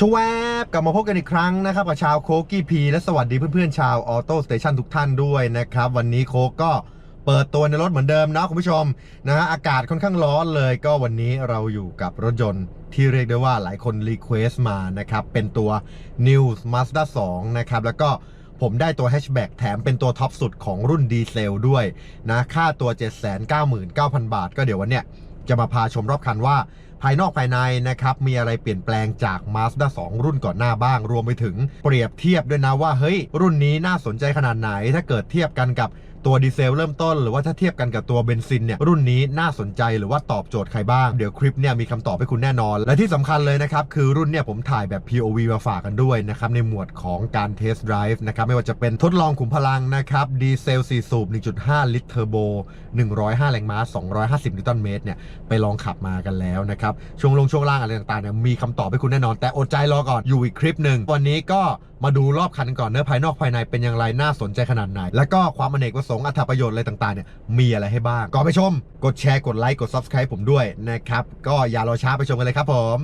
ชวบกลับมาพบกันอีกครั้งนะครับกับชาวโคกี้พีและสวัสดีเพื่อนๆชาวออโต้สเตชันทุกท่านด้วยนะครับ วันนี้โคกก็เปิดตัวในรถเหมือนเดิมนะคุณผู้ชมนะฮะอากาศค่อนข้างร้อนเลยก็วันนี้เราอยู่กับรถยนต์ที่เรียกได้ว่าหลายคนรีเควสต์มานะครับ เป็นตัว New Mazda 2 นะครับ แล้วก็ผมได้ตัวแฮชแบ็กแถมเป็นตัวท็อปสุดของรุ่นดีเซลด้วยนะค่าตัว 799,000 บาท ก็เดี๋ยววันเนี้ยจะมาพาชมรอบคันว่า ภายนอกภายในนะครับ มีอะไรเปลี่ยนแปลงจาก Mazda 2 รุ่นก่อนหน้าบ้าง รวมไปถึงเปรียบเทียบด้วยนะว่า เฮ้ย รุ่นนี้น่าสนใจขนาดไหน ถ้าเกิดเทียบกันกับ ตัวดีเซลเริ่มต้นหรือว่าถ้าเทียบกันกับตัวเบนซินเนี่ยรุ่นนี้น่าสนใจหรือว่าตอบโจทย์ใครบ้าง เดี๋ยวคลิปเนี่ยมีคำตอบให้คุณแน่นอน และที่สำคัญเลยนะครับ คือรุ่นเนี่ยผมถ่ายแบบ POV มาฝากกันด้วยนะครับ ในหมวดของการเทสต์ไดรฟ์นะครับ ไม่ว่าจะเป็นทดลองขุมพลังนะครับดีเซล 4 สูบ 1.5 ลิตรเทอร์โบ 105 แรงม้า 250 นิวตันเมตรเนี่ยไปลองขับมากันแล้วนะครับช่วงลงช่วงล่างอะไรต่างๆเนี่ยมีคำตอบให้คุณแน่นอน แต่อดใจรอก่อนอยู่อีกคลิปหนึ่งวันนี้ก็มาดูรอบคันก่อนเนื้อภายนอกภายในเป็นอย่างไรน่าสนใจขนาดไหน แล้วก็ความอเนกประสงค์อัตประโยชน์อะไรต่างๆเนี่ยมีอะไรให้บ้างก่อนไปชม กดแชร์กดไลค์กด Subscribe ผมด้วยนะครับก็อย่ารอช้าไปชมกันเลยครับผม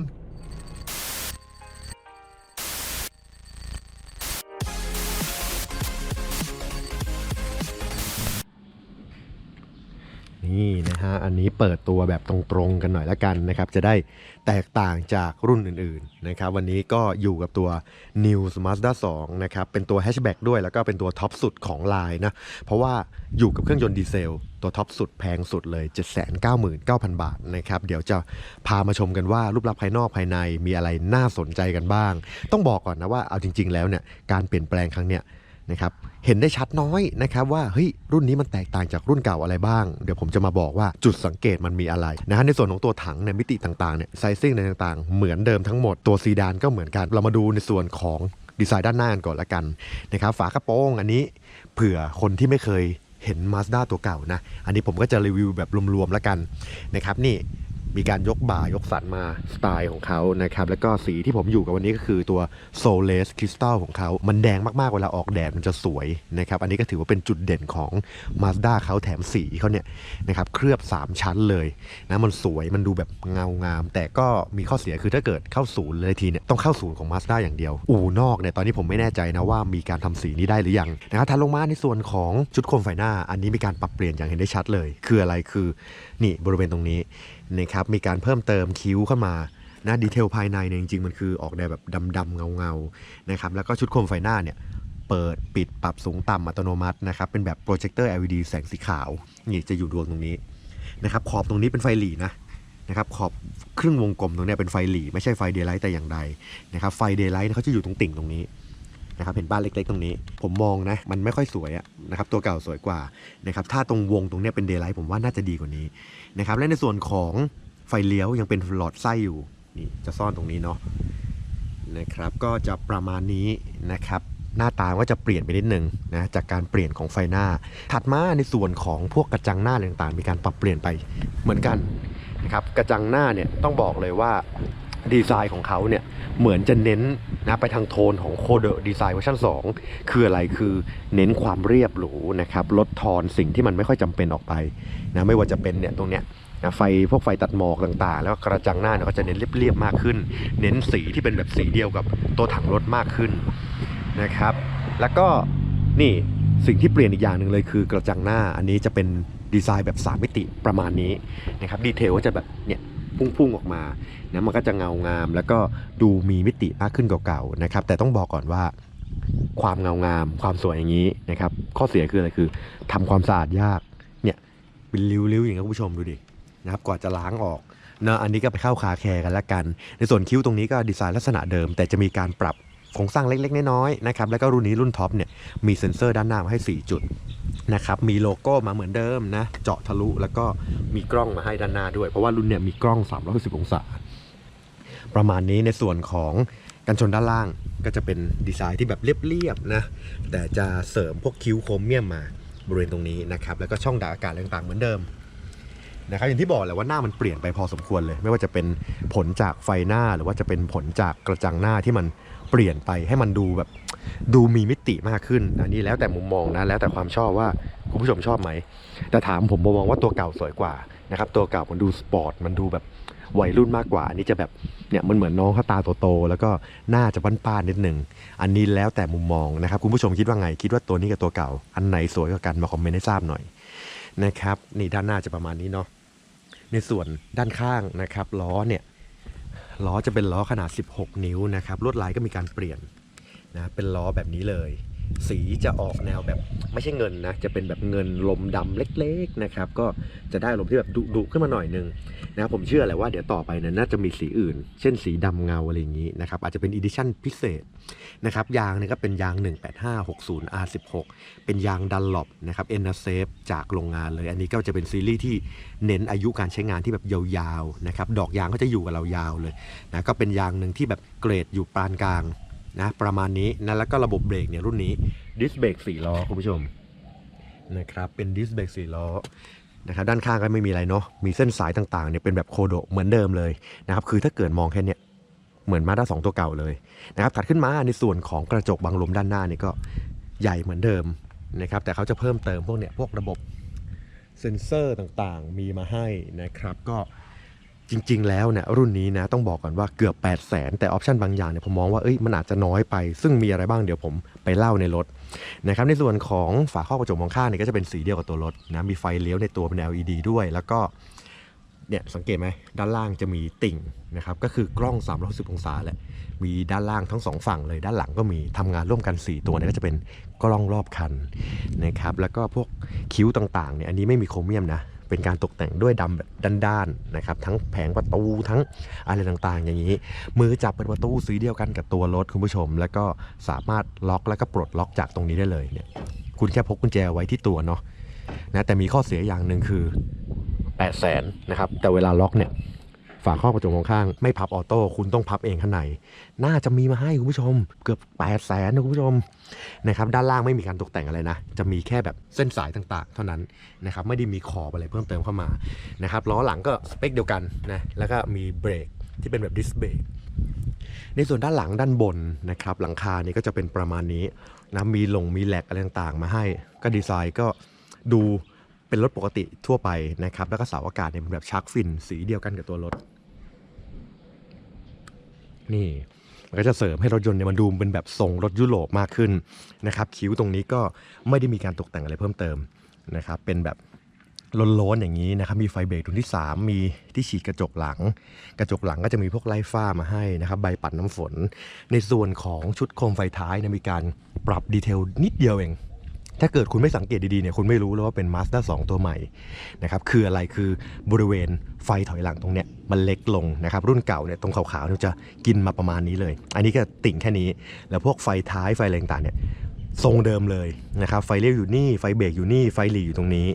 นี่นะฮะ อันนี้เปิดตัวแบบตรงๆกันหน่อยละกันนะครับ จะได้ แตกต่างจากรุ่นอื่นๆนะครับวันนี้ก็อยู่กับตัว New Mazda 2นะครับเป็นตัวแฮชแบ็กด้วยแล้วก็เป็นตัวท็อปสุดของไลน์นะเพราะว่าอยู่กับเครื่องยนต์ดีเซล ตัวท็อปสุดแพงสุดเลย 799,000 บาทนะครับเดี๋ยวจะพามาชมกันว่ารูปลักษณ์ภายนอกภายในมีอะไรน่าสนใจกันบ้าง ต้องบอกก่อนนะว่าเอาจริง ๆ แล้วเนี่ยการเปลี่ยนแปลงครั้งเนี้ยนะครับ เห็นได้ชัดน้อยนะครับว่าเฮ้ยรุ่นนี้มันแตกต่างจากรุ่นเก่าอะไรบ้าง เดี๋ยวผมจะมาบอกว่าจุดสังเกตมันมีอะไรนะฮะในส่วนของตัวถังเนี่ยมิติต่างๆเนี่ยไซซิ่งในต่างๆ เหมือนเดิมทั้งหมดตัวซีดานก็เหมือนกัน เรามาดูในส่วนของดีไซน์ด้านหน้ากันก่อนละกันนะครับฝากระโปรงอันนี้เผื่อคนที่ไม่เคยเห็น Mazda ตัวเก่านะ อันนี้ผมก็จะรีวิวแบบรวมๆแล้วกันนะครับนี่ มีการยกบ่ายกสันมาสไตล์ของเขานะครับ แล้วก็สีที่ผมอยู่กับวันนี้ก็คือตัว Soles Crystal ของเขา มันแดงมากๆ เวลาออกแดดมันจะสวยนะครับ อันนี้ก็ถือว่าเป็นจุดเด่นของ Mazda เขาแถมสีเขาเนี่ยนะครับเคลือบ 3 ชั้นเลยนะมันสวยมันดูแบบเงางาม แต่ก็มีข้อเสียคือถ้าเกิดเข้าศูนย์เลยทีเนี่ยต้องเข้าศูนย์ของ Mazda อย่างเดียว อู่นอกเนี่ยตอนนี้ผมไม่แน่ใจนะว่ามีการทำสีนี้ได้หรือยังนะครับถัดลงมาในส่วนของชุดโคมไฟหน้า อันนี้มีการปรับเปลี่ยนอย่างเห็นได้ชัดเลย คืออะไรคือนี่บริเวณตรงนี้ นะครับมีการเพิ่มเติมคิ้วเข้ามานะดีเทลภายในเนี่ยจริงๆ มันคือออกแนวแบบดำๆเงาๆนะครับแล้วก็ชุดโคมไฟหน้าเนี่ยเปิดปิดปรับสูงต่ำอัตโนมัตินะครับเป็นแบบโปรเจคเตอร์ LED แสงสีขาวนี่จะอยู่ดวงตรงนี้นะครับขอบตรงนี้เป็นไฟหลีนะนะครับขอบครึ่งวงกลมตรงนี้เป็นไฟหลีไม่ใช่ไฟเดย์ไลท์แต่อย่างใดนะครับไฟเดย์ไลท์เขาจะอยู่ตรงติ่งตรงนี้ นะครับเห็นบ้านเล็กๆ ตรงนี้ ผมมองนะ มันไม่ค่อยสวยอะนะครับตัวเก่าสวยกว่านะครับถ้าตรงวงตรงนี้เป็นเดย์ไลท์ผมว่าน่าจะดีกว่านี้นะครับและในส่วนของไฟเลี้ยวยังเป็นหลอดไส้อยู่นี่จะซ่อนตรงนี้เนาะนะครับก็จะประมาณนี้นะครับหน้าตาก็จะเปลี่ยนไปนิดนึงนะจากการเปลี่ยนของไฟหน้า ถัดมาในส่วนของพวกกระจังหน้าต่างๆ มีการปรับเปลี่ยนไปเหมือนกันนะครับกระจังหน้าเนี่ยต้องบอกเลยว่า ดีไซน์ของเขาเนี่ยเหมือนจะเน้นนะไปทางโทนของโคเดอร์ดีไซน์เวอร์ชัน2 คืออะไรคือเน้นความเรียบหรูนะครับลดทอนสิ่งที่มันไม่ค่อยจำเป็นออกไปนะไม่ว่าจะเป็นเนี่ยตรงเนี้ยนะไฟพวกไฟตัดหมอกต่างๆ แล้วก็กระจังหน้าเนี่ยก็จะเน้นเรียบๆมากขึ้น เน้นสีที่เป็นแบบสีเดียวกับตัวถังรถมากขึ้นนะครับแล้วก็นี่สิ่งที่เปลี่ยนอีกอย่างหนึ่งเลยคือกระจังหน้าอันนี้จะเป็นดีไซน์แบบ 3 มิติประมาณนี้นะครับดีเทลก็จะแบบเนี่ย พุ่งๆออกมานะมันก็จะเงางาม แล้วก็ดูมีมิติมากขึ้นกว่าเก่านะครับ แต่ต้องบอกก่อนว่าความเงางาม ความสวยอย่างนี้นะครับ ข้อเสียคืออะไรคือทำความสะอาดยากเนี่ยเป็นริ้วๆอย่างนี้คุณผู้ชมดูดินะครับกว่าจะล้างออกเนอะอันนี้ก็ไปเข้าคาแคร์กันละกัน ในส่วนคิ้วตรงนี้ก็ดีไซน์ลักษณะเดิม แต่จะมีการปรับโครงสร้างเล็กๆน้อยๆนะครับแล้วก็รุ่นนี้รุ่นท็อปเนี่ยมีเซ็นเซอร์ด้านหน้ามาให้ 4 จุด นะครับมีโลโก้มาเหมือนเดิมนะเจาะทะลุแล้วก็มีกล้องมาให้ด้านหน้าด้วย เพราะว่ารุ่นเนี่ยมีกล้อง 360 องศา ประมาณนี้ในส่วนของกันชนด้านล่างก็จะเป็นดีไซน์ที่แบบเรียบๆนะแต่จะเสริมพวกคิ้วโครเมียมมาบริเวณตรงนี้นะครับแล้วก็ช่องดักอากาศต่างๆเหมือนเดิม นะครับอย่างที่บอกแหละว่าหน้ามันเปลี่ยนไปพอสมควรเลย ไม่ว่าจะเป็นผลจากไฟหน้าหรือว่าจะเป็นผลจากกระจังหน้าที่มันเปลี่ยนไปให้มันดูแบบดูมีมิติมากขึ้นอันนี้แล้วแต่มุมมองนะแล้วแต่ความชอบว่าคุณผู้ชมชอบไหม แต่ถามผมมมองว่าตัวเก่าสวยกว่านะครับตัวเก่ามันดูสปอร์ตมันดูแบบวัยรุ่นมากกว่า อันนี้จะแบบเนี่ยมันเหมือนน้องเขาตาโตๆแล้วก็หน้าจะป้านๆนิดหนึ่งอันนี้แล้วแต่มุมมองนะครับคุณผู้ชมคิดว่าไงคิดว่าตัวนี้กับตัวเก่า อันไหนสวยกว่ากันมาคอมเมนต์ให้ทราบหน่อยนะครับนี่ด้านหน้าจะประมาณนี้เนาะ ในส่วนด้านข้างนะครับล้อเนี่ยล้อจะเป็นล้อขนาด 16 นิ้วนะครับลวดลายก็มีการเปลี่ยนนะเป็นล้อแบบนี้เลย สีจะออกแนวแบบไม่ใช่เงินนะ จะเป็นแบบเงินลมดำเล็กๆนะครับ ก็จะได้ลมที่แบบดุๆขึ้นมาหน่อยนึงนะครับผมเชื่อแหละว่าเดี๋ยวต่อไปเนี่ยน่าจะมีสีอื่น เช่นสีดำเงาอะไรอย่างนี้นะครับ อาจจะเป็นอีดิชั่นพิเศษนะครับ ยางเนี่ยก็เป็นยาง 18560 R16 เป็นยางดันหลอปนะครับเอ็นเซฟจากโรงงานเลย อันนี้ก็จะเป็นซีรีส์ที่เน้นอายุการใช้งานที่แบบยาวๆนะครับ ดอกยางก็จะอยู่กับเรายาวเลยนะ ก็เป็นยางหนึ่งที่แบบเกรดอยู่ปานกลาง นะประมาณนี้นะแล้วก็ระบบเบรกเนี่ยรุ่นนี้ดิสเบรก4ล้อคุณผู้ชมนะครับเป็นดิสเบรก4ล้อนะครับด้านข้างก็ไม่มีอะไรเนาะมีเส้นสายต่างๆเนี่ยเป็นแบบโคโดเหมือนเดิมเลยนะครับคือถ้าเกิดมองแค่เนี้ยเหมือนมาด้าสองตัวเก่าเลยนะครับถัดขึ้นมาในส่วนของกระจกบังลมด้านหน้านี่ก็ใหญ่เหมือนเดิมนะครับแต่เขาจะเพิ่มเติมพวกเนี่ยพวกระบบเซ็นเซอร์ต่างๆ มีมาให้นะครับก็ จริง ๆ แล้วเนี่ยรุ่นนี้นะต้องบอกก่อนว่าเกือบ 8 0 0แสนแต่ออปชันบางอย่างเนี่ยผมมองว่าเอ้ยมันอาจจะน้อยไป ซึ่งมีอะไรบ้างเดี๋ยวผมไปเล่าในรถนะครับในส่วนของฝาครอบกระจกมองข้างเนี่ยก็จะเป็นสีเดียวกับตัวรถนะมีไฟเลี้ยวในตัวเป็น LED ด้วย แล้วก็เนี่ยสังเกตไหมด้านล่างจะมีติ่งนะครับก็คือกล้อง 360 องศาแหละมีด้านล่างทั้งสองฝั่งเลยด้านหลังก็มีทำงานร่วมกัน 4 ตัวเนี่ยก็จะเป็นกล้องรอบคันนะครับแล้วก็พวกคิ้วต่างๆเนี่ยอันนี้ไม่มีโครเมียมนะ เป็นการตกแต่งด้วยดำแบบด้านๆนะครับ ทั้งแผงประตูทั้งอะไรต่างๆ อย่างนี้ มือจับเป็นประตูสีเดียวกันกับตัวรถคุณผู้ชม แล้วก็สามารถล็อกแล้วก็ปลดล็อกจากตรงนี้ได้เลยเนี่ย คุณแค่พกกุญแจไว้ที่ตัวเนาะนะแต่มีข้อเสียอย่างหนึ่งคือ8 0 0แสนนะครับแต่เวลาล็อกเนี่ย ฝาครอบกระจกมองข้าง ไม่พับออโต้คุณต้องพับเองข้างใน น่าจะมีมาให้คุณผู้ชม เกือบ8 0 0แสนนะคุณผู้ชมนะครับด้านล่างไม่มีการตกแต่งอะไรนะ จะมีแค่แบบเส้นสายต่างๆ เท่านั้นนะครับไม่ได้มีขอบอะไรเพิ่มเติมเข้ามานะครับล้อหลังก็สเปคเดียวกันนะแล้วก็มีเบรกที่เป็นแบบดิสเบรกในส่วนด้านหลังด้านบนนะครับหลังคานี่ก็จะเป็นประมาณนี้นะมีหลงมีแหลกอะไรต่างๆ มาให้ ก็ดีไซน์ก็ดูเป็นรถปกติทั่วไปนะครับ แล้วก็เสาอากาศเนี่ยเป็นแบบชาร์กฟิน สีเดียวกันกับตัวรถ นี่มันก็จะเสริมให้รถยนต์เนี่ยมันดูเป็นแบบทรงรถยุโรปมากขึ้นนะครับคิ้วตรงนี้ก็ไม่ได้มีการตกแต่งอะไรเพิ่มเติมนะครับเป็นแบบล้นๆอย่างนี้นะครับมีไฟเบรกตรงที่ 3 มีที่ฉีดกระจกหลัง กระจกหลังก็จะมีพวกไล่ฝ้ามาให้นะครับใบปัดน้ำฝน ในส่วนของชุดโคมไฟท้ายเนี่ยมีการปรับดีเทลนิดเดียวเอง ถ้าเกิดคุณไม่สังเกตดีๆเนี่ยคุณไม่รู้เลยว่าเป็น Mazda 2 ตัวใหม่นะครับคืออะไรคือบริเวณไฟถอยหลังตรงเนี้ยมันเล็กลงนะครับรุ่นเก่าเนี่ยตรงขาวๆเนี่ยจะกินมาประมาณนี้เลย อันนี้ก็ติ่งแค่นี้ แล้วพวกไฟท้ายไฟอะไรต่างๆเนี่ยทรงเดิมเลยนะครับไฟเลี้ยวอยู่นี่ไฟเบรกอยู่นี่ไฟหลีอยู่ตรงนี้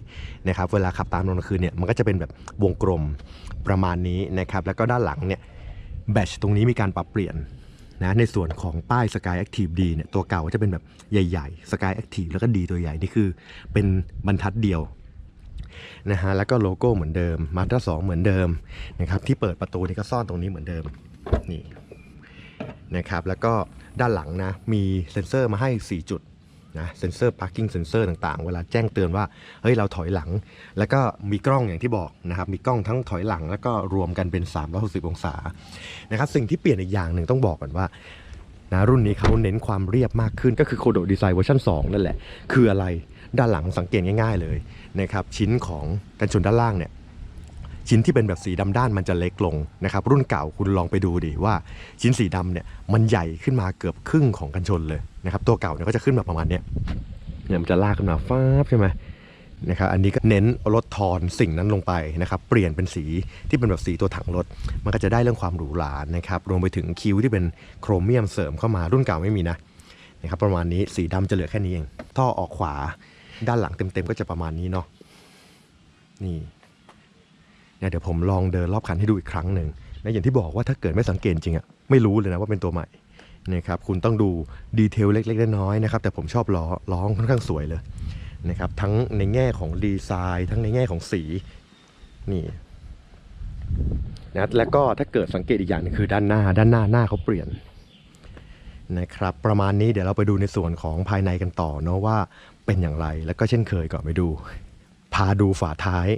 นะครับเวลาขับตามตอนกลางคืนเนี่ยมันก็จะเป็นแบบวงกลมประมาณนี้นะครับแล้วก็ด้านหลังเนี่ยแบตตรงนี้มีการปรับเปลี่ยน นะในส่วนของป้าย Sky Active D เนี่ยตัวเก่าจะเป็นแบบใหญ่ ๆ Sky Active แล้วก็ D ตัวใหญ่นี่คือเป็นบรรทัดเดียวนะฮะแล้วก็โลโก้เหมือนเดิมมาตราสองเหมือนเดิมนะครับที่เปิดประตูนี่ก็ซ่อนตรงนี้เหมือนเดิมนี่นะครับแล้วก็ด้านหลังนะมีเซ็นเซอร์มาให้ 4 จุด นะเซ็นเซอร์ parking sensor ต่างๆ เวลาแจ้งเตือนว่าเฮ้ยเราถอยหลัง แล้วก็มีกล้องอย่างที่บอกนะครับมีกล้องทั้งถอยหลัง แล้วก็รวมกันเป็น 360 องศานะครับสิ่งที่เปลี่ยนอีกอย่างหนึ่งต้องบอกก่อนว่านะรุ่นนี้เขาเน้นความเรียบมากขึ้นก็คือโคโดดีไซน์เวอร์ชัน2 นั่นแหละ คืออะไรด้านหลังสังเกตง่าย ๆ เลยนะครับชิ้นของกันชนด้านล่างเนี่ยชิ้นที่เป็นแบบสีดำด้านมันจะเล็กลงนะครับรุ่นเก่าคุณลองไปดูดิว่าชิ้นสีดำเนี่ยมันใหญ่ขึ้นมาเกือบครึ่งของกันชนเลย นะครับตัวเก่าเนี่ยก็จะขึ้นมาประมาณเนี้ยเนี่ยมันจะลากขึ้นมาฟ้าบใช่ไหมนะครับอันนี้ก็เน้นลดทอนสิ่งนั้นลงไปนะครับเปลี่ยนเป็นสีที่เป็นแบบสีตัวถังรถ มันก็จะได้เรื่องความหรูหรานะครับรวมไปถึงคิ้วที่เป็นโครเมียมเสริมเข้ามารุ่นเก่าไม่มีนะนะครับประมาณนี้สีดำจะเหลือแค่นี้เอง ท่อออกขวาด้านหลังเต็มๆก็จะประมาณนี้เนาะนี่เนี่ยเดี๋ยวผมลองเดินรอบคันให้ดูอีกครั้งหนึ่งนะอย่างที่บอกว่าถ้าเกิดไม่สังเกตจริงอะไม่รู้เลยนะว่าเป็นตัวใหม่ นะครับคุณต้องดูดีเทลเล็กๆน้อยๆนะครับแต่ผมชอบล้อล้อค่อนข้างสวยเลยนะครับทั้งในแง่ของดีไซน์ทั้งในแง่ของสีนี่นะแล้วก็ถ้าเกิดสังเกตอีกอย่างนึงคือด้านหน้า ด้านหน้าหน้าเขาเปลี่ยนนะครับประมาณนี้เดี๋ยวเราไปดูในส่วนของภายในกันต่อเนาะว่าเป็นอย่างไรแล้วก็เช่นเคยก่อนไปดู พาดูฝาท้าย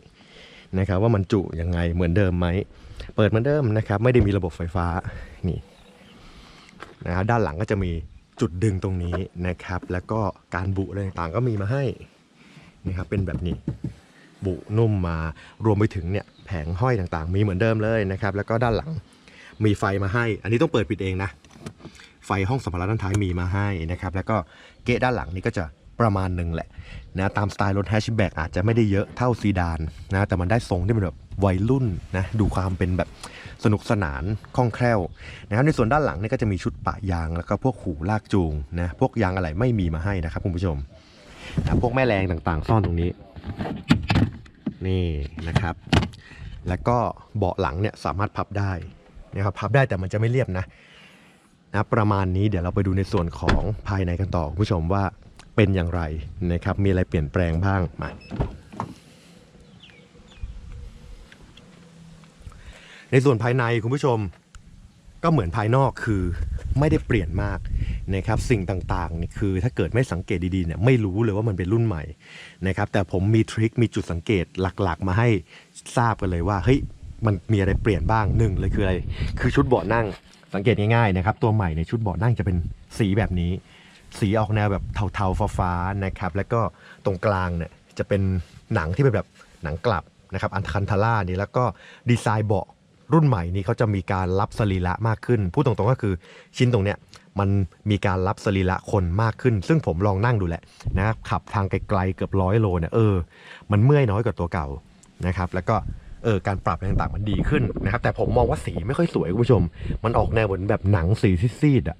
นะครับว่ามันจุยังไงเหมือนเดิมไหมเปิดเหมือนเดิมนะครับไม่ได้มีระบบไฟฟ้านี่ นะครับด้านหลังก็จะมีจุดดึงตรงนี้นะครับ แล้วก็การบุอะไรต่างๆก็มีมาให้นะครับเป็นแบบนี้บุนุ่มมารวมไปถึงเนี่ยแผงห้อยต่างๆ มีเหมือนเดิมเลยนะครับ แล้วก็ด้านหลังมีไฟมาให้ อันนี้ต้องเปิดปิดเองนะไฟห้องสัมภาระด้านท้ายมีมาให้นะครับ แล้วก็เกะด้านหลังนี่ก็จะ ประมาณหนึ่งแหละนะตามสไตล์รถแฮชแบ็กอาจจะไม่ได้เยอะเท่าซีดานนะแต่มันได้ทรงที่เป็นแบบวัยรุ่นนะดูความเป็นแบบสนุกสนานคล่องแคล่วนะครับในส่วนด้านหลังนี่ก็จะมีชุดปะยางแล้วก็พวกหูลากจูงนะพวกยางอะไรไม่มีมาให้นะครับคุณผู้ชมนะพวกแม่แรงต่างๆ ซ่อนตรงนี้ นี่นะครับ แล้วก็เบาะหลังเนี่ยสามารถพับได้นะครับพับได้แต่มันจะไม่เรียบนะนะประมาณนี้เดี๋ยวเราไปดูในส่วนของภายในกันต่อคุณผู้ชมว่า เป็นอย่างไรนะครับ มีอะไรเปลี่ยนแปลงบ้างมาในส่วนภายในคุณผู้ชมก็เหมือนภายนอกคือไม่ได้เปลี่ยนมากนะครับ สิ่งต่างๆนี่คือถ้าเกิดไม่สังเกตดีๆเนี่ยไม่รู้เลยว่ามันเป็นรุ่นใหม่นะครับ แต่ผมมีทริคมีจุดสังเกตหลักๆ มาให้ทราบกันเลยว่าเฮ้ยมันมีอะไรเปลี่ยนบ้างหนึ่งเลยคืออะไรคือชุดเบาะนั่งสังเกตง่ายๆนะครับ ตัวใหม่ในยชุดเบาะนั่งจะเป็นสีแบบนี้ สีออกแนวแบบเทาๆฟ้าๆนะครับ แล้วก็ตรงกลางเนี่ยจะเป็นหนังที่เป็นแบบหนังกลับนะครับอันคันทาร่านี่แล้วก็ดีไซน์เบาะรุ่นใหม่นี้เขาจะมีการรับสรีระมากขึ้น พูดตรงๆก็คือชิ้นตรงเนี้ยมันมีการรับสรีระคนมากขึ้น ซึ่งผมลองนั่งดูแหละนะครับขับทางไกลๆเกือบร้อยโลเนี่ยเออมันเมื่อยน้อยกว่าตัวเก่านะครับ แล้วก็เออการปรับต่างๆมันดีขึ้นนะครับ แต่ผมมองว่าสีไม่ค่อยสวยคุณผู้ชม มันออกแนวเหมือนแบบหนังสีซีดๆอะ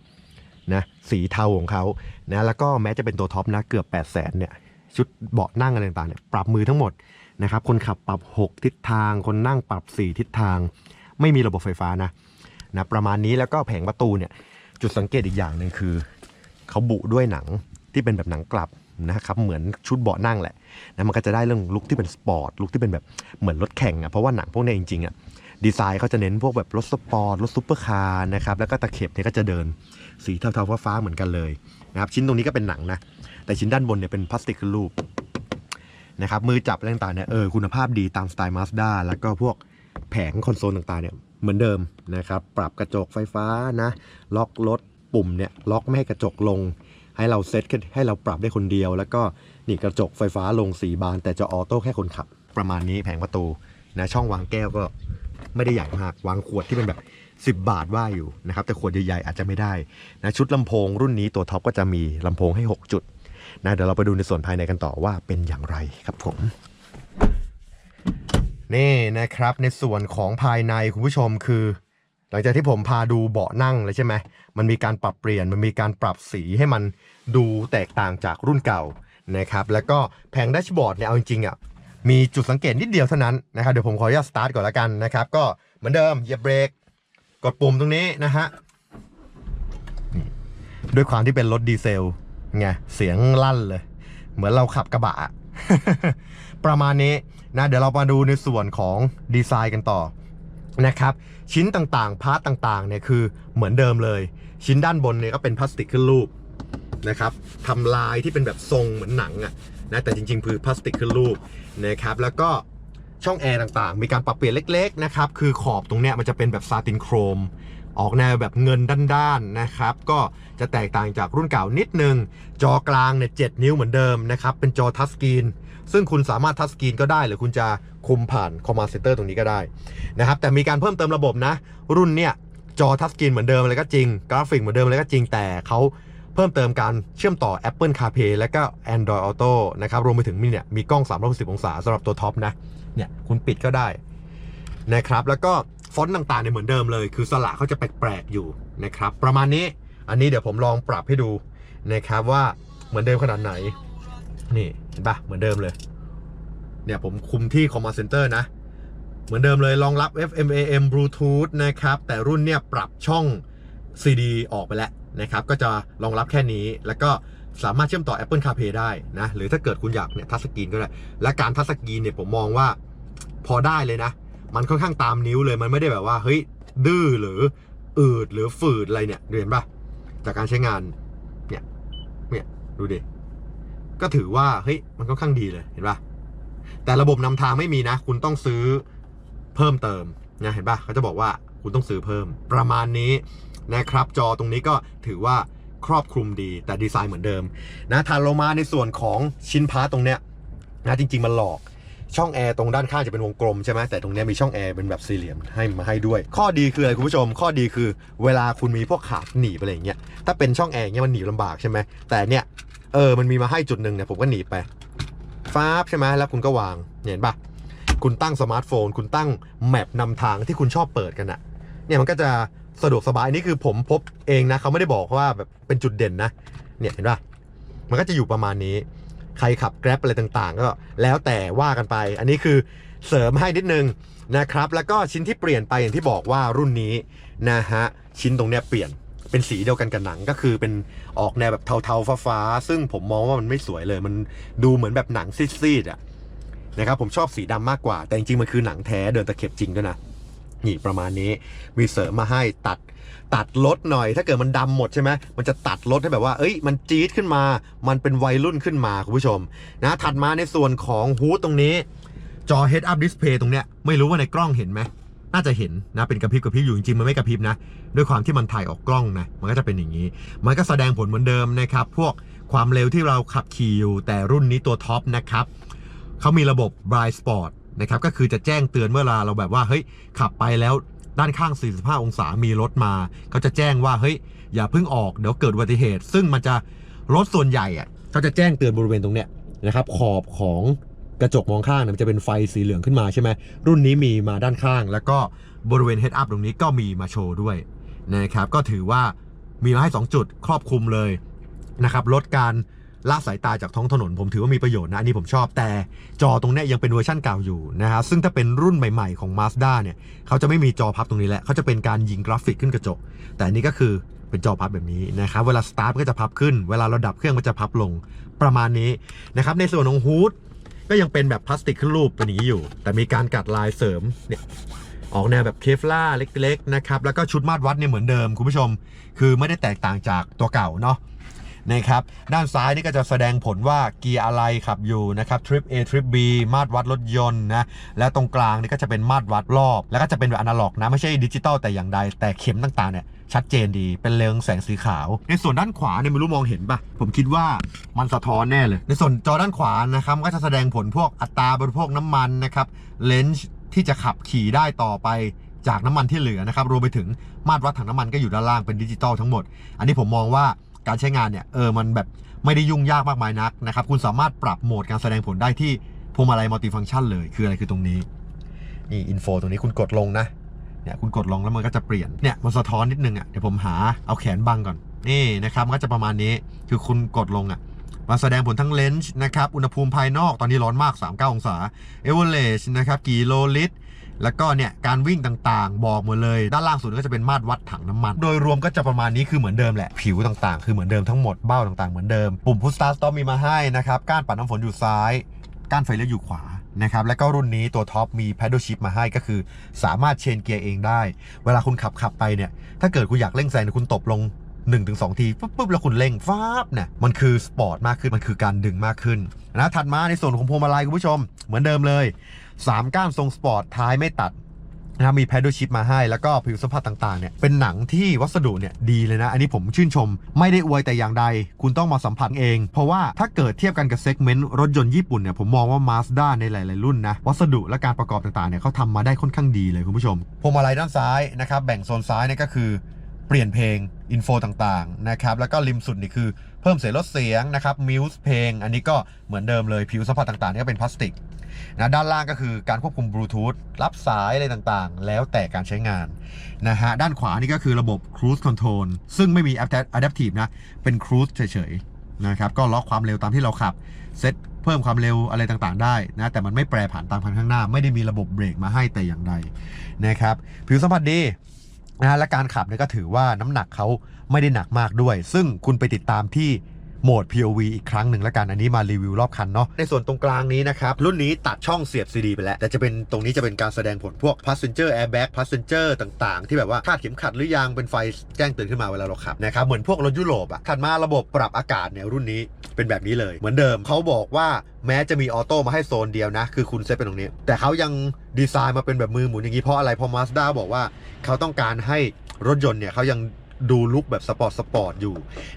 นะสีเทาของเขานะแล้วก็แม้จะเป็นตัวท็อปนะเกือบ 8 0 0แสนเนี่ยชุดเบาะนั่งอะไรต่างๆเนี่ยปรับมือทั้งหมดนะครับคนขับปรับ 6 ทิศทาง คนนั่งปรับ 4 ทิศทาง ไม่มีระบบไฟฟ้านะนะประมาณนี้แล้วก็แผงประตูเนี่ยจุดสังเกตอีกอย่างหนึ่งคือเขาบุด้วยหนังที่เป็นแบบหนังกลับนะครับเหมือนชุดเบาะนั่งแหละนะมันก็จะได้เรื่องลุคที่เป็นสปอร์ตลุคที่เป็นแบบเหมือนรถแข่งอะเพราะว่าหนังพวกนี้จริงๆอะ ดีไซน์เขาจะเน้นพวกแบบรถสปอร์ตรถซุปเปอร์คาร์นะครับแล้วก็ตะเข็บเนี่ยก็จะเดินสีเทาๆฟ้าๆเหมือนกันเลยนะครับชิ้นตรงนี้ก็เป็นหนังนะ แต่ชิ้นด้านบนเนี่ยเป็นพลาสติกขึ้นรูปนะครับมือจับอะไรต่างๆเนี่ยเออคุณภาพดีตามสไตล์มาสด้าแล้วก็พวกแผงคอนโซลต่างๆเนี่ยเหมือนเดิมนะครับปรับกระจกไฟฟ้านะล็อกรถปุ่มเนี่ยล็อกไม่ให้กระจกลง ให้เราเซตให้เราปรับได้คนเดียว แล้วก็นี่กระจกไฟฟ้าลงสีบาน แต่จะออโต้แค่คนขับ ประมาณนี้แผงประตูนะช่องวางแก้วก็ ไม่ได้ใหญ่มากวางขวดที่เป็นแบบ 10 บาทว่าอยู่นะครับแต่ขวดใหญ่ๆอาจจะไม่ได้นะชุดลำโพงรุ่นนี้ตัวท็อปก็จะมีลำโพงให้ 6 จุดนะเดี๋ยวเราไปดูในส่วนภายในกันต่อว่าเป็นอย่างไรครับผมนี่นะครับในส่วนของภายในคุณผู้ชมคือ หลังจากที่ผมพาดูเบาะนั่งเลยใช่ไหมมันมีการปรับเปลี่ยนมันมีการปรับสีให้มันดูแตกต่างจากรุ่นเก่านะครับแล้วก็แผงแดชบอร์ดเนี่ยเอาจริงๆอะ มีจุดสังเกตนิดเดียวเท่านั้นนะครับเดี๋ยวผมขออนุญาตสตาร์ทก่อนละกันนะครับ ก็เหมือนเดิมเหยียบเบรกกดปุ่มตรงนี้นะฮะด้วยความที่เป็นรถดีเซลไงเสียงลั่นเลย เหมือนเราขับกระบะ ประมาณนี้นะเดี๋ยวเรามาดูในส่วนของดีไซน์กันต่อนะครับ ชิ้นต่างๆ พาร์ตต่างๆเนี่ยคือเหมือนเดิมเลย ชิ้นด้านบนเนี่ยก็เป็นพลาสติกขึ้นรูปนะครับทำลายที่เป็นแบบทรงเหมือนหนังอะนะแต่จริงๆ คือพลาสติกขึ้นรูป นะครับแล้วก็ช่องแอร์ต่างๆ มีการปรับเปลี่ยนเล็กๆนะครับคือขอบตรงเนี้ยมันจะเป็นแบบซาตินโครม ออกแนวแบบเงินด้านๆนะครับ ก็จะแตกต่างจากรุ่นเก่านิดนึง จอกลางเนี่ยเนิ้วเหมือนเดิมนะครับ เป็นจอทัชสกรีนซึ่งคุณสามารถทัชสกรีนก็ได้ หรือคุณจะคุมผ่านคอมมานด์เซ็นเตอร์ตรงนี้ก็ได้นะครับแต่มีการเพิ่มเติมระบบนะ รุ่นเนี่ยจอทัชสกรีนเหมือนเดิมเลยก็จริง กราฟิกเหมือนเดิมเลยก็จริงแต่เขา เพิ่มเติมการเชื่อมต่อ Apple CarPlay และก็ Android Auto นะครับรวมไปถึงมีเนี่ยมีกล้อง 360 องศาสำหรับตัวท็อปนะเนี่ยคุณปิดก็ได้นะครับแล้วก็ฟอนต์ต่างๆเนี่ยเหมือนเดิมเลย คือสระเขาจะแปลกๆอยู่นะครับประมาณนี้อันนี้เดี๋ยวผมลองปรับให้ดูนะครับว่าเหมือนเดิมขนาดไหน นี่เห็นปะเหมือนเดิมเลย เนี่ยผมคุมที่ Command Center นะ เหมือนเดิมเลยรองรับ FM AM Bluetooth นะครับ แต่รุ่นเนี่ยปรับช่อง CD ออกไปแล้ว นะครับก็จะรองรับแค่นี้แล้วก็สามารถเชื่อมต่อ Apple CarPlay ได้นะ หรือถ้าเกิดคุณอยากเนี่ยทัชสกรีนก็ได้ และการทัชสกรีนเนี่ยผมมองว่าพอได้เลยนะ มันค่อนข้างตามนิ้วเลยมันไม่ได้แบบว่าเฮ้ยดื้อหรืออืดหรือฝืดอะไรเนี่ยเห็นปะจากการใช้งานเนี่ยเนี่ยดูดิก็ถือว่าเฮ้ยมันค่อนข้างดีเลยเห็นปะแต่ระบบนำทางไม่มีนะ คุณต้องซื้อเพิ่มเติมนะเห็นปะเขาจะบอกว่าคุณต้องซื้อเพิ่มประมาณนี้ นะครับ จอตรงนี้ก็ถือว่าครอบคลุมดีแต่ดีไซน์เหมือนเดิมนะถัดลงมาในส่วนของชิ้นพาร์ตตรงเนี้ยนะจริง ๆ มันหลอกช่องแอร์ตรงด้านข้างจะเป็นวงกลมใช่ไหมแต่ตรงเนี้ยมีช่องแอร์เป็นแบบสี่เหลี่ยมให้มาให้ด้วย ข้อดีคืออะไรคุณผู้ชม ข้อดีคือ เวลาคุณมีพวกขาหนีบอะไรอย่างเงี้ยถ้าเป็นช่องแอร์เงี้ยมันหนีบลำบากใช่ไหมแต่เนี่ยเออมันมีมาให้จุดหนึ่งเนี่ยผมก็หนีไปฟ้าบใช่ไหมแล้วคุณก็วางเห็นปะคุณตั้งสมาร์ทโฟน คุณตั้งแมปนำทางที่คุณชอบเปิดกันอะเนี่ยมันก็จะ สะดวกสบายนี่คือผมพบเองนะเขาไม่ได้บอกว่าแบบเป็นจุดเด่นนะ เนี่ยเห็นป่ะมันก็จะอยู่ประมาณนี้ ใครขับ Grab อะไรต่างๆ ก็แล้วแต่ว่ากันไป อันนี้คือเสริมให้นิดนึงนะครับ แล้วก็ชิ้นที่เปลี่ยนไปอย่างที่บอกว่ารุ่นนี้นะฮะชิ้นตรงเนี้ยเปลี่ยนเป็นสีเดียวกันกับหนังก็คือเป็นออกแนวแบบเทาๆฟ้าๆซึ่งผมมองว่ามันไม่สวยเลย มันดูเหมือนแบบหนังซีดๆอะนะครับผมชอบสีดำมากกว่า แต่จริงๆมันคือหนังแท้เดินตะเข็บจริงด้วยนะ นี่ประมาณนี้มีเสริมมาให้ตัดตัดรถหน่อย ถ้าเกิดมันดำหมดใช่ไหมมันจะตัดรถให้แบบว่า เอ้ย มันจี๊ดขึ้นมา มันเป็นวัยรุ่นขึ้นมาคุณผู้ชม นะถัดมาในส่วนของฮูดตรงนี้ จอ Head Up Display ตรงเนี้ยไม่รู้ว่าในกล้องเห็นไหมน่าจะเห็นนะเป็นกระพริบกระพริบอยู่จริงๆมันไม่กระพริบนะด้วยความที่มันถ่ายออกกล้องนะมันก็จะเป็นอย่างนี้ มันก็แสดงผลเหมือนเดิมนะครับพวกความเร็วที่เราขับขี่อยู่แต่รุ่นนี้ตัวท็อปนะครับเขามีระบบ Blind Spot นะครับก็คือจะแจ้งเตือนเมื่อเราแบบว่าเฮ้ยขับไปแล้วด้านข้าง 45 องศามีรถมา เขาจะแจ้งว่าเฮ้ยอย่าเพิ่งออกเดี๋ยวเกิดอุบัติเหตุ ซึ่งมันจะรถส่วนใหญ่อะเขาจะแจ้งเตือนบริเวณตรงเนี้ยนะครับขอบของกระจกมองข้างเนี่ยมันจะเป็นไฟสีเหลืองขึ้นมาใช่ไหมรุ่นนี้มีมาด้านข้าง แล้วก็บริเวณ Head Up ตรงนี้ก็มีมาโชว์ด้วยนะครับก็ถือว่ามีมาให้ 2 จุดครอบคลุมเลยนะครับลดการ ละสายตาจากท้องถนน ผมถือว่ามีประโยชน์นะอันนี้ผมชอบแต่จอตรงนี้ยยังเป็นเวอร์ชั่นเก่าอยู่นะครับซึ่งถ้าเป็นรุ่นใหม่ๆของ Mazda เนี่ยเขาจะไม่มีจอพับตรงนี้แล้วเขาจะเป็นการยิงกราฟิกขึ้นกระจก แต่อันนี้ก็คือเป็นจอพับแบบนี้นะครับเวลาสตาร์ทก็จะพับขึ้น เวลาเราดับเครื่องมันจะพับลงประมาณนี้นะครับในส่วนของฮูดก็ยังเป็นแบบพลาสติกขึ้นรูปเป็นอย่างนี้อยู่ แต่มีการกัดลายเสริมเนี่ยออกแนวแบบเคฟล่าเล็กๆนะครับแล้วก็ชุดมาตรวัดเนี่ยเหมือนเดิมคุณผู้ชม คือไม่ได้แตกต่างจากตัวเก่าเนาะ นะครับด้านซ้ายนี่ก็จะแสดงผลว่าเกียร์อะไรขับอยู่นะครับทริป A ทริป B มาตรวัดรถยนต์นะและตรงกลางนี่ก็จะเป็นมาตรวัดรอบ แล้วก็จะเป็นแบบอนาล็อกนะไม่ใช่ดิจิตอลแต่อย่างใด แต่เข็มต่างๆเนี่ยชัดเจนดีเป็นเรืองแสงสีขาว ในส่วนด้านขวาเนี่ยไม่รู้มองเห็นปะผมคิดว่ามันสะท้อนแน่เลย ในส่วนจอด้านขวานะครับก็จะแสดงผลพวกอัตราบริโภคน้ำมันนะครับเลนส์ที่จะขับขี่ได้ต่อไปจากน้ำมันที่เหลือนะครับรวมไปถึงมาตรวัดถังน้ำมันก็อยู่ด้านล่างเป็นดิจิตอลทั้งหมด อันนี้ผมมองว่า การใช้งานเนี่ยเออมันแบบไม่ได้ยุ่งยากมากมายนักนะครับคุณสามารถปรับโหมดการแสดงผลได้ที่พวงมาลัยมัลติฟังก์ชันเลยคืออะไรคือตรงนี้นี่อินโฟตรงนี้คุณกดลงนะเนี่ยคุณกดลงแล้วมันก็จะเปลี่ยนเนี่ยมันสะท้อนนิดนึงอะเดี๋ยวผมหาเอาแขนบังก่อนนี่นะครับมันก็จะประมาณนี้คือคุณกดลงอะมาแสดงผลทั้งเลนส์นะครับ อุณหภูมิภายนอกตอนนี้ร้อนมาก 39 องศา เอเวอเรจนะครับ กี่โลลิตร แล้วก็เนี่ยการวิ่งต่างๆ บอกหมดเลย ด้านล่างสุดก็จะเป็นมาตรวัดถังน้ำมัน โดยรวมก็จะประมาณนี้คือเหมือนเดิมแหละ ผิวต่างๆ คือเหมือนเดิมทั้งหมด เบ้าต่างๆ เหมือนเดิม ปุ่มพุชสตาร์สต็อปมีมาให้นะครับ ก้านปัดน้ำฝนอยู่ซ้าย ก้านไฟเลี้ยวอยู่ขวานะครับ แล้วก็รุ่นนี้ตัวท็อปมี paddle shift มาให้ก็คือ สามารถเชนเกียร์เองได้ เวลาคุณขับขับไปเนี่ย ถ้าเกิดคุณอยากเร่งแซงคุณตบลง1-2ทีปุ๊บปุ๊บแล้วคุณเร่งฟ้าบเนี่ยมันคือสปอร์ตมากขึ้นมันคือการดึงมากขึ้นนะถัดมาในส่วนของพวงมาลัยคุณผู้ชม เหมือนเดิมเลย 3 ก้านทรงสปอร์ตท้ายไม่ตัดนะมี paddle shift มาให้ แล้วก็ผิวสัมผัสต่างๆเนี่ยเป็นหนังที่วัสดุเนี่ยดีเลยนะ อันนี้ผมชื่นชม ไม่ได้อวยแต่อย่างใด คุณต้องมาสัมผัสเอง เพราะว่าถ้าเกิดเทียบกันกับเซกเมนต์รถยนต์ญี่ปุ่นเนี่ยผมมองว่า Mazda ในหลายๆรุ่นนะ วัสดุและการประกอบต่างๆเนี่ยเขาทำมาได้ค่อนข้างดีเลยคุณผู้ชมพวงมาลัยด้านซ้ายนะครับแบ่งโซนซ้ายเนี่ยก็คือเปลี่ยนเพลงอินโฟต่างๆนะครับแล้วก็ริมสุดนี่คือเพิ่มเสียงลดเสียงนะครับมิวส์เพลง อันนี้ก็เหมือนเดิมเลยผิวสัมผัสต่างๆนี่ก็เป็นพลาสติก นะด้านล่างก็คือการควบคุมบลูทูธรับสายอะไรต่างๆ แล้วแต่การใช้งานนะฮะด้านขวานี่ก็คือระบบ Cruise Control ซึ่งไม่มี Adaptive นะ เป็น Cruise เฉยๆนะครับก็ล็อกความเร็วตามที่เราขับเซตเพิ่มความเร็วอะไรต่างๆ ได้นะ แต่มันไม่แปรผันตามคันข้างหน้า ไม่ได้มีระบบเบรกมาให้แต่อย่างใดนะครับผิวสัมผัสดีนะฮะและการขับเนี่ยก็ถือว่าน้ำหนักเขาไม่ได้หนักมากด้วย ซึ่งคุณไปติดตามที่ โหมด POV อีกครั้งหนึ่งแล้วกัน อันนี้มารีวิวรอบคันเนาะ ในส่วนตรงกลางนี้นะครับ รุ่นนี้ตัดช่องเสียบ CD ไปแล้ว แต่จะเป็นตรงนี้จะเป็นการแสดงผลพวก passenger airbag passenger ต่างๆ ที่แบบว่าคาดเข็มขัดหรือยังเป็นไฟแจ้งเตือนขึ้นมาเวลาเราขับนะครับ เหมือนพวกรถยุโรปอะถัดมาระบบปรับอากาศเนี่ยรุ่นนี้เป็นแบบนี้เลย เหมือนเดิมเขาบอกว่าแม้จะมีออโต้มาให้โซนเดียวนะ คือคุณเซตเป็นตรงนี้ แต่เขายังดีไซน์มาเป็นแบบมือหมุนอย่างนี้เพราะอะไรเพราะ Mazda บอกว่าเขาต้องการให้รถยนต์เนี่ยเขายัง ดูลุคแบบสปอร์ตสปอร์ตอยู่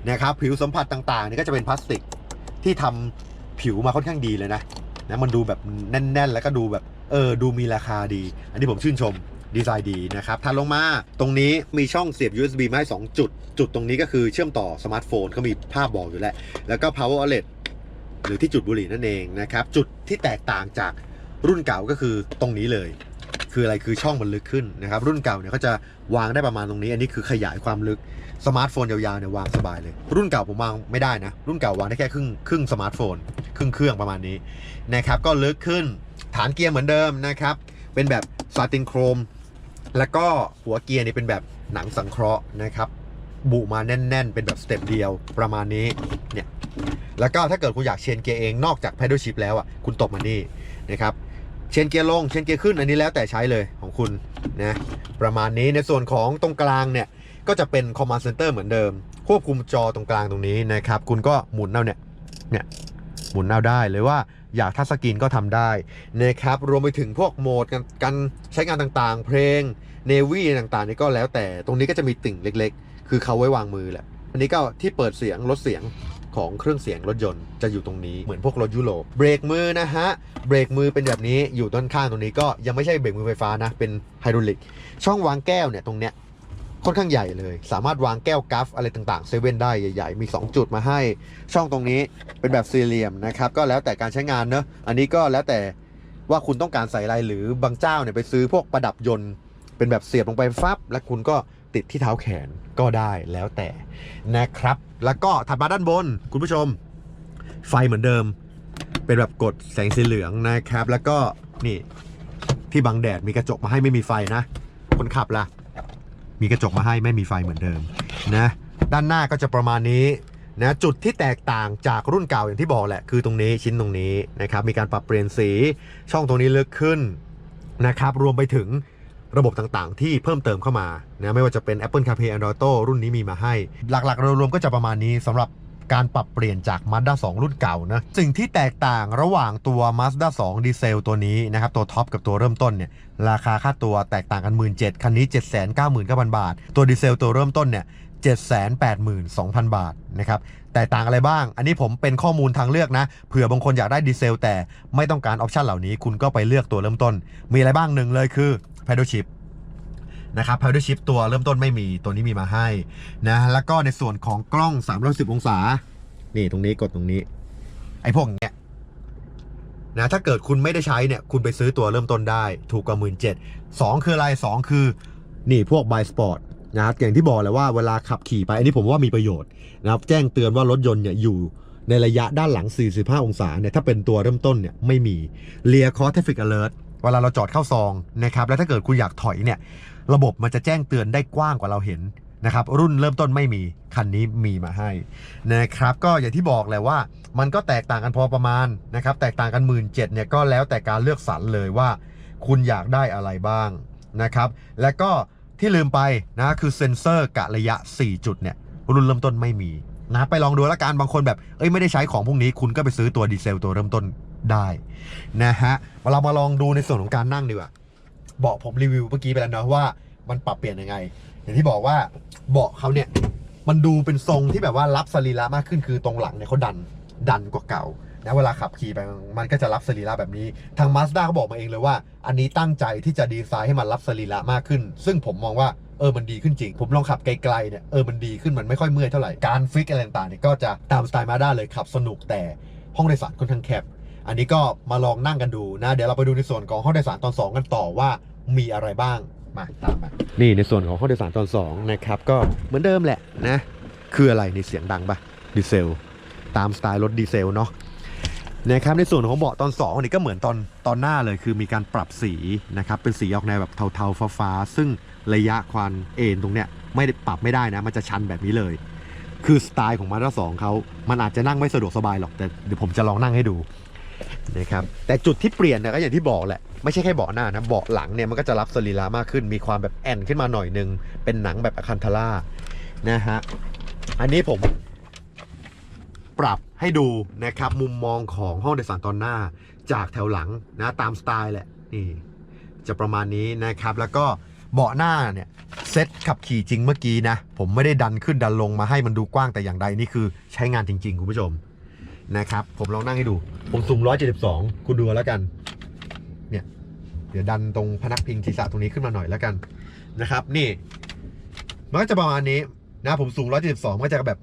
นะครับผิวสัมผัสต่างๆเนี่ยก็จะเป็นพลาสติกที่ทำผิวมาค่อนข้างดีเลยนะนะมันดูแบบแน่น ๆ แล้วก็ดูแบบเออดูมีราคาดี อันนี้ผมชื่นชมดีไซน์ดีนะครับถัดลงมาตรงนี้มีช่องเสียบ USB มาให้2จุด จุดตรงนี้ก็คือเชื่อมต่อสมาร์ทโฟนเขามีภาพบอกอยู่แล้ว แล้วก็ power outlet หรือที่จุดบุหรี่นั่นเองนะครับ จุดที่แตกต่างจากรุ่นเก่าก็คือตรงนี้เลย คืออะไรคือช่องมันลึกขึ้นนะครับ รุ่นเก่าเนี่ยเขาจะวางได้ประมาณตรงนี้ อันนี้คือขยายความลึกสมาร์ทโฟนยาวๆเนี่ยวางสบายเลย รุ่นเก่าผมวางไม่ได้นะ รุ่นเก่าวางได้แค่ครึ่งครึ่งสมาร์ทโฟนครึ่งเครื่องประมาณนี้นะครับก็ลึกขึ้นฐานเกียร์เหมือนเดิมนะครับเป็นแบบซาตินโครม แล้วก็หัวเกียร์นี่เป็นแบบหนังสังเคราะห์นะครับบุมาแน่น ๆ เป็นแบบสเต็ปเดียวประมาณนี้เนี่ยแล้วก็ถ้าเกิดคุณอยากเชนเกียร์เองนอกจาก pedal shift แล้วอะคุณตบมานี่นะครับ เชนเกียร์ลงเชนเกียร์ขึ้นอันนี้แล้วแต่ใช้เลยของคุณนะประมาณนี้ในส่วนของตรงกลางเนี่ยก็จะเป็น command center เหมือนเดิม ควบคุมจอตรงกลางตรงนี้นะครับ คุณก็หมุนเอาเนี่ยเนี่ยหมุนเอาได้หรือว่าอยากทัชสกรีนก็ทำได้นะครับรวมไปถึงพวกโหมดการใช้งานต่างๆ เพลงเนวี่ต่างๆนี่ก็แล้วแต่ตรงนี้ก็จะมีติ่งเล็ก ๆ คือเขาไว้วางมือแหละอันนี้ก็ที่เปิดเสียงลดเสียง ของเครื่องเสียงรถยนต์จะอยู่ตรงนี้เหมือนพวกรถยุโรปเบรกมือนะฮะเบรกมือเป็นแบบนี้อยู่ด้านข้างตรงนี้ก็ยังไม่ใช่เบรกมือไฟฟ้านะเป็นไฮดรอลิกช่องวางแก้วเนี่ยตรงเนี้ยค่อนข้างใหญ่เลย สามารถวางแก้วกัฟอะไรต่างๆเซเว่นได้ใหญ่ๆ มี 2 จุดมาให้ ช่องตรงนี้เป็นแบบสี่เหลี่ยมนะครับ ก็แล้วแต่การใช้งานเนอะอันนี้ก็แล้วแต่ว่าคุณต้องการใส่อะไรหรือบางเจ้าเนี่ยไปซื้อพวกประดับยนต์ เป็นแบบเสียบลงไปฟับ แล้วคุณก็ ติดที่เท้าแขนก็ได้แล้วแต่นะครับ แล้วก็ถัดมาด้านบนคุณผู้ชม ไฟเหมือนเดิม เป็นแบบกดแสงสีเหลืองนะครับ แล้วก็นี่ที่บังแดดมีกระจกมาให้ไม่มีไฟนะ คนขับล่ะ มีกระจกมาให้ไม่มีไฟเหมือนเดิมนะ ด้านหน้าก็จะประมาณนี้นะจุดที่แตกต่างจากรุ่นเก่าอย่างที่บอกแหละคือตรงนี้ชิ้นตรงนี้นะครับมีการปรับเปลี่ยนสีช่องตรงนี้เลึกขึ้นนะครับรวมไปถึง ระบบต่างๆ ที่เพิ่มเติมเข้ามานะไม่ว่าจะเป็น Apple CarPlay Android Auto รุ่นนี้มีมาให้ หลักๆรวมๆก็จะประมาณนี้สำหรับการปรับเปลี่ยนจาก Mazda 2 รุ่นเก่านะ สิ่งที่แตกต่างระหว่างตัว Mazda 2 ดีเซลตัวนี้นะครับ ตัวท็อปกับตัวเริ่มต้นเนี่ย ราคาค่าตัวแตกต่างกัน 17,000 คันนี้ 799,000 บาท ตัวดีเซลตัวเริ่มต้นเนี่ย 782,000 บาทนะครับ แตกต่างอะไรบ้าง อันนี้ผมเป็นข้อมูลทางเลือกนะ เผื่อบางคนอยากได้ดีเซลแต่ไม่ต้องการออปชันเหล่านี้ คุณก็ไปเลือกตัวเริ่มต้น มีอะไรบ้างหนึ่งเลยคือ paddle shift นะครับ paddle shift ตัวเริ่มต้นไม่มีตัวนี้มีมาให้นะแล้วก็ในส่วนของกล้อง310องศา นี่ตรงนี้กดตรงนี้ ไอ้พวกเงี้ยนะถ้าเกิดคุณไม่ได้ใช้เนี่ย คุณไปซื้อตัวเริ่มต้นได้ ถูกกว่าหมื่นเจ็ดสองคืออะไรสองคือ นี่พวก by sport นะครับอย่างที่บอกและว่าเวลาขับขี่ไป อันนี้ผมว่ามีประโยชน์นะครับแจ้งเตือนว่ารถยนต์เนี่ยอยู่ในระยะด้านหลัง 45 องศาเนี่ยถ้าเป็นตัวเริ่มต้นเนี่ยไม่มีเลียคอ traffic alert เเวลาเราจอดเข้าซองนะครับแล้วถ้าเกิดคุณอยากถอยเนี่ยระบบมันจะแจ้งเตือนได้กว้างกว่าเราเห็นนะครับรุ่นเริ่มต้นไม่มีคันนี้มีมาให้นะครับก็อย่างที่บอกแหละว่า มันก็แตกต่างกันพอประมาณนะครับแตกต่างกัน1 7ื่นเนี่ยก็แล้วแต่การเลือกสรรเลยว่า คุณอยากได้อะไรบ้างนะครับและก็ที่ลืมไปนะคือเซ็นเซอร์กะระยะ 4 จุดเนี่ยรุ่นเริ่มต้นไม่มีนะไปลองดูแล้วกันบางคนแบบเอ้ยไม่ได้ใช้ของพวกนี้คุณก็ไปซื้อตัวดีเซลตัวเริ่มต้น ได้นะฮะเรามาลองดูในส่วนของการนั่งดีกว่าเบาะผมรีวิวเมื่อกี้ไปแล้วเนะว่ามันปรับเปลี่ยนยังไง อย่างที่บอกว่าเบาะเขาเนี่ยมันดูเป็นทรงที่แบบว่ารับสรีระมากขึ้นคือตรงหลังเนี่ยเขาดันดันกว่าเก่านะเวลาขับขี่ไปมันก็จะรับสรีระแบบนี้ ทาง Mazda เขาบอกมาเองเลยว่า อันนี้ตั้งใจที่จะดีไซน์ให้มันรับสรีระมากขึ้น ซึ่งผมมองว่าเออมันดีขึ้นจริง ผมลองขับไกลๆเนี่ยเออมันดีขึ้นมันไม่ค่อยเมื่อยเท่าไหร่ การฟิกอะไรต่างๆเนี่ยก็จะตามสไตล์ Mazda เลยขับสนุกแต่ห้องโดยสารค่อนข้างแคบ อันนี้ก็มาลองนั่งกันดูนะ เดี๋ยวเราไปดูในส่วนของห้องโดยสารตอน 2 กันต่อว่ามีอะไรบ้างมาตามมานี่ในส่วนของห้องโดยสารตอน2นะครับก็เหมือนเดิมแหละนะคืออะไรในเสียงดังปะดีเซล ตามสไตล์รถดีเซลเนาะนะครับในส่วนของเบาะตอน2นี่ก็เหมือนตอนตอนหน้าเลยคือมีการปรับสีนะครับเป็นสีออกแนวแบบเทาๆฟ้าๆซึ่งระยะความเอ็นตรงเนี้ยไม่ได้ปรับไม่ได้นะ มันจะชันแบบนี้เลย คือสไตล์ของมาด้าสองเขามันอาจจะนั่งไม่สะดวกสบายหรอกแต่เดี๋ยวผมจะลองนั่งให้ดู นะครับแต่จุดที่เปลี่ยนนี่ยก็อย่างที่บอกแหละไม่ใช่แค่เบาะหน้านะเบาะหลังเนี่ยมันก็จะรับสรีระมากขึ้น มีความแบบแอนขึ้นมาหน่อยนึง เป็นหนังแบบอะคันทาร่านะฮะอันนี้ผมปรับให้ดูนะครับมุมมองของห้องโดยสารตอนหน้า จากแถวหลังนะตามสไตล์แหละนี่จะประมาณนี้นะครับแล้วก็เบาะหน้าเนี่ยเซ็ตขับขี่จริงเมื่อกี้นะ ผมไม่ได้ดันขึ้นดันลงมาให้มันดูกว้างแต่อย่างใดนี่คือใช้งานจริง ๆ คุณผู้ชม นะครับ ผมลองนั่งให้ดู ผมสูง 172 คุณดูแล้วกัน เนี่ย เดี๋ยวดันตรงพนักพิงศีรษะตรงนี้ขึ้นมาหน่อยแล้วกันนะครับ นี่ มันก็จะประมาณนี้นะผมสูง 172มันก็จะแบบ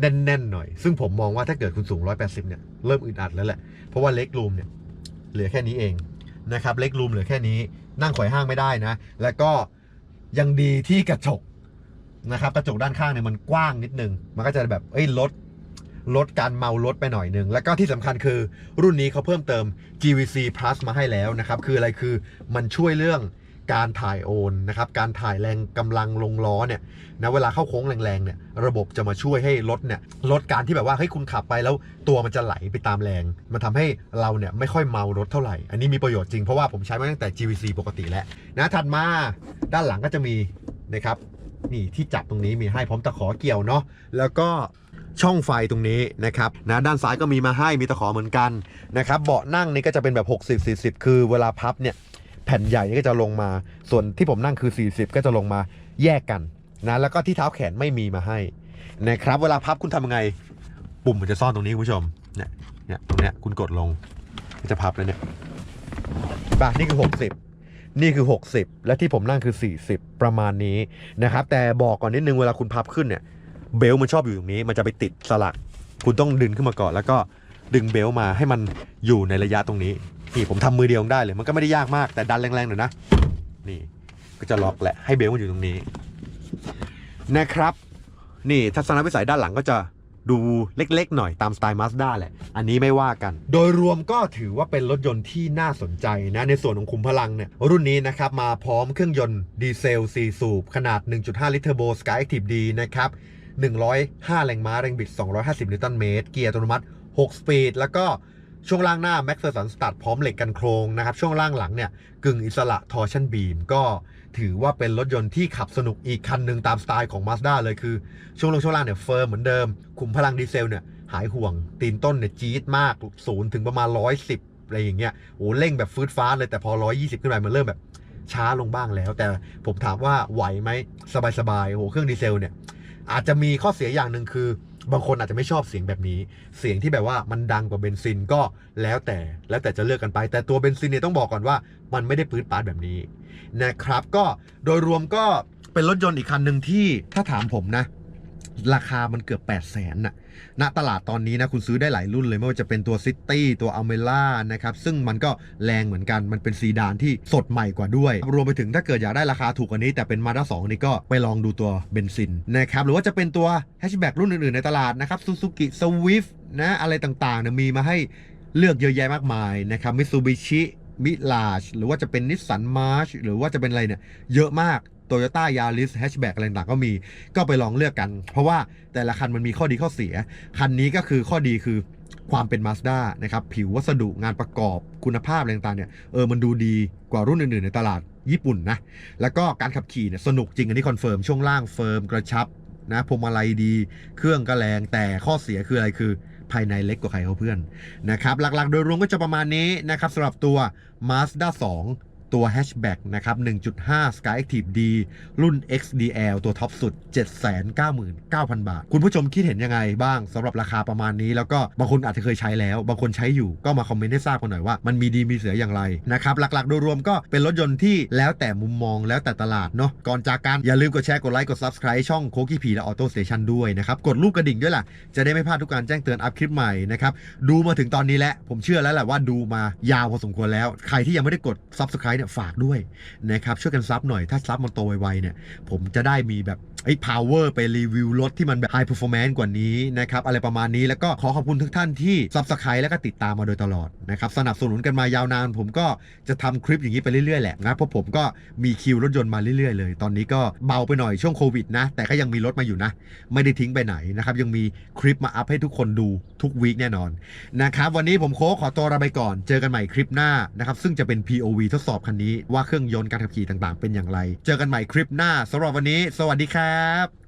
แน่นๆหน่อย ซึ่งผมมองว่าถ้าเกิดคุณสูง 180 เนี่ย เริ่มอึดอัดแล้วแหละ เพราะว่าเล็กรูมเนี่ย เหลือแค่นี้เองนะครับ เล็กรูมเหลือแค่นี้ นั่งไขว่ห้างไม่ได้นะ แล้วก็ยังดีที่กระจกนะครับ กระจกด้านข้างเนี่ยมันกว้างนิดนึง มันก็จะแบบ เอ้ย ลด ลดการเมาลดไปหน่อยนึงแล้วก็ที่สำคัญคือรุ่นนี้เขาเพิ่มเติม GVC Plus มาให้แล้วนะครับ คืออะไรคือมันช่วยเรื่องการถ่ายโอนนะครับการถ่ายแรงกำลังลงล้อเนี่ยนะเวลาเข้าโค้งแรงๆเนี่ยระบบจะมาช่วยให้รถเนี่ยลดการที่แบบว่าเฮ้ยคุณขับไปแล้วตัวมันจะไหลไปตามแรง มันทำให้เราเนี่ยไม่ค่อยเมารถเท่าไหร่ อันนี้มีประโยชน์จริงเพราะว่าผมใช้มาตั้งแต่ GVC ปกติแล้วนะถัดมาด้านหลังก็จะมีนะครับนี่ที่จับตรงนี้มีให้พร้อมตะขอเกี่ยวเนาะแล้วก็ ช่องไฟตรงนี้นะครับนะด้านซ้ายก็มีมาให้มีตะขอเหมือนกันนะครับเบาะนั่งนี่ก็จะเป็นแบบ 60 40 คือเวลาพับเนี่ยแผ่นใหญ่นี่ก็จะลงมา ส่วนที่ผมนั่งคือ 40 ก็จะลงมาแยกกันนะแล้วก็ที่เท้าแขนไม่มีมาให้นะครับเวลาพับคุณทำยังไง ปุ่มมันจะซ่อนตรงนี้คุณผู้ชมเนี่ยเนี่ยตรงเนี้ยคุณกดลงมันจะพับแล้วเนี่ยป่ะนี่คือ 60 นี่คือ 60 และที่ผมนั่งคือ 40 ประมาณนี้นะครับแต่บอกก่อนนิดนึงเวลาคุณพับขึ้นเนี่ย เบลต์มันชอบอยู่ตรงนี้ มันจะไปติดสลัก คุณต้องดึงขึ้นมาก่อน แล้วก็ดึงเบลต์มาให้มันอยู่ในระยะตรงนี้ นี่ผมทำมือเดียวได้เลย มันก็ไม่ได้ยากมาก แต่ดันแรงๆหน่อยนะ นี่ ก็จะล็อกแหละ ให้เบลต์มันอยู่ตรงนี้ นะครับ นี่ทัศนวิสัยด้านหลังก็จะดูเล็กๆ หน่อยตามสไตล์ Mazda แหละ อันนี้ไม่ว่ากัน โดยรวมก็ถือว่าเป็นรถยนต์ที่น่าสนใจนะ ในส่วนของคุมพลังเนี่ย รุ่นนี้นะครับ มาพร้อมเครื่องยนต์ดีเซล 4 สูบ ขนาด 1.5 ลิตรเทอร์โบ Sky Active D นะครับ 105 แรงม้า แรงบิด 250 นิวตันเมตร เกียร์อัตโนมัติ 6 สปีด แล้วก็ช่วงล่างหน้า m a x เ e อร์สันสตัดพร้อมเหล็กกันโครงนะครับ ช่วงล่างหลังเนี่ย กึ่งอิสระทอร์ชันบีม ก็ถือว่าเป็นรถยนต์ที่ขับสนุกอีกคันหนึ่งตามสไตล์ของ Mazda เลยคือ ช่วงลงช่วงล่างเนี่ยเฟิร์มเหมือนเดิม ขุมพลังดีเซลเนี่ยหายห่วง ตีนต้นเนี่ยจี๊ดมากศูนย์ถึงประมาณ 110 อะไรอย่างเงี้ยโอ้เร่งแบบฟืดฟ้าเลยแต่พอ 120 ขึ้นไปมันเริ่มแบบช้าลงบ้างแล้ว แต่ผมถามว่าไหวไหมสบายๆโอ้เครื่องดีเซลเนี่ย อาจจะมีข้อเสียอย่างหนึ่งคือ บางคนอาจจะไม่ชอบเสียงแบบนี้ เสียงที่แบบว่ามันดังกว่าเบนซินก็แล้วแต่แล้วแต่จะเลือกกันไป แต่ตัวเบนซินเนี่ยต้องบอกก่อนว่า มันไม่ได้ปื๊ดปาดแบบนี้นะครับ ก็โดยรวมก็เป็นรถยนต์อีกคันหนึ่งที่ถ้าถามผมนะ ราคามันเกือบ8 0 0แสนน่ะ ณ ตลาดตอนนี้นะ คุณซื้อได้หลายรุ่นเลย ไม่ว่าจะเป็นตัวซิตี้ตัวอเมล่านะครับ ซึ่งมันก็แรงเหมือนกัน มันเป็นซีดานที่สดใหม่กว่าด้วย รวมไปถึงถ้าเกิดอยากได้ราคาถูกกว่านี้ แต่เป็นมาด้า2นี่ก็ไปลองดูตัวเบนซินนะครับ หรือว่าจะเป็นตัวแฮชแบ็กรุ่นอื่นๆในตลาดนะครับซูซูกิสวิฟนะอะไรต่างๆเนี่ยมีมาให้เลือกเยอะแยะมากมายนะครับมิซูบิชิมิลาชหรือว่าจะเป็นนิสสันมาร์ชหรือว่าจะเป็นอะไรเนี่ยเยอะมาก โตโยต้ายาริสแฮชแบ็กอะไรต่างก็มีก็ไปลองเลือกกัน เพราะว่าแต่ละคันมันมีข้อดีข้อเสีย คันนี้ก็คือข้อดีคือความเป็น Mazda นะครับ ผิววัสดุงานประกอบคุณภาพอะไรต่างเนี่ยเออมันดูดีกว่ารุ่นอื่น ๆ ในตลาดญี่ปุ่นนะ แล้วก็การขับขี่เนี่ยสนุกจริงอันนี้คอนเฟิร์มช่วงล่างเฟิร์มกระชับนะพวงมาลัยดี เครื่องก็แรงแต่ข้อเสียคืออะไรคือภายในเล็กกว่าใครเขาเพื่อนนะครับ หลักๆ โดยรวมก็จะประมาณนี้นะครับสำหรับตัว Mazda 2 ตัวแฮชแบ็กนะครับ 1.5 Sky Active D รุ่น XDL ตัวท็อปสุด 799,000 บาท คุณผู้ชมคิดเห็นยังไงบ้างสำหรับราคาประมาณนี้ แล้วก็บางคนอาจจะเคยใช้แล้ว บางคนใช้อยู่ก็มาคอมเมนต์ให้ทราบกันหน่อยว่ามันมีดีมีเสียอย่างไรนะครับ หลักๆ โดยรวมก็เป็นรถยนต์ที่แล้วแต่มุมมองแล้วแต่ตลาดเนาะก่อนจากกันอย่าลืมกดแชร์กดไลค์กด Subscribe ช่องโคกี้พีและออโต้สเตชันด้วยนะครับกดรูปกระดิ่งด้วยล่ะจะได้ไม่พลาดทุกการแจ้งเตือนอัพคลิปใหม่นะครับดูมาถึงตอนนี้แล้วผมเชื่อแล้วแหละว่าดูมายาวพอสมควรแล้ว ใครที่ยังไม่ได้กด Subscribe เนี่ยฝากด้วยนะครับช่วยกันซับหน่อยถ้าซับมันโตไวๆเนี่ย ผมจะได้มีแบบ ไอ้ power ไปรีวิวรถที่มันแบบ high performance กว่านี้นะครับ อะไรประมาณนี้แล้วก็ขอขอบคุณทุกท่านที่ subscribe แล้วก็ติดตามมาโดยตลอดนะครับ สนับสนุนกันมายาวนาน ผมก็จะทำคลิปอย่างนี้ไปเรื่อยๆแหละนะเพราะผมก็มีคิวรถยนต์มาเรื่อยๆเลย ตอนนี้ก็เบาไปหน่อยช่วงโควิดนะ แต่ก็ยังมีรถมาอยู่นะ ไม่ได้ทิ้งไปไหนนะครับยังมีคลิปมาอัพให้ทุกคนดูทุกวีคแน่นอนนะครับวันนี้ผมโค้กขอตัวลาไปก่อน เจอกันใหม่คลิปหน้านะครับซึ่งจะเป็น POV ทดสอบคันนี้ว่าเครื่องยนต์การขับขี่ต่างๆ เป็นอย่างไร เจอกันใหม่คลิปหน้าสำหรับวันนี้ สวัสดีครับ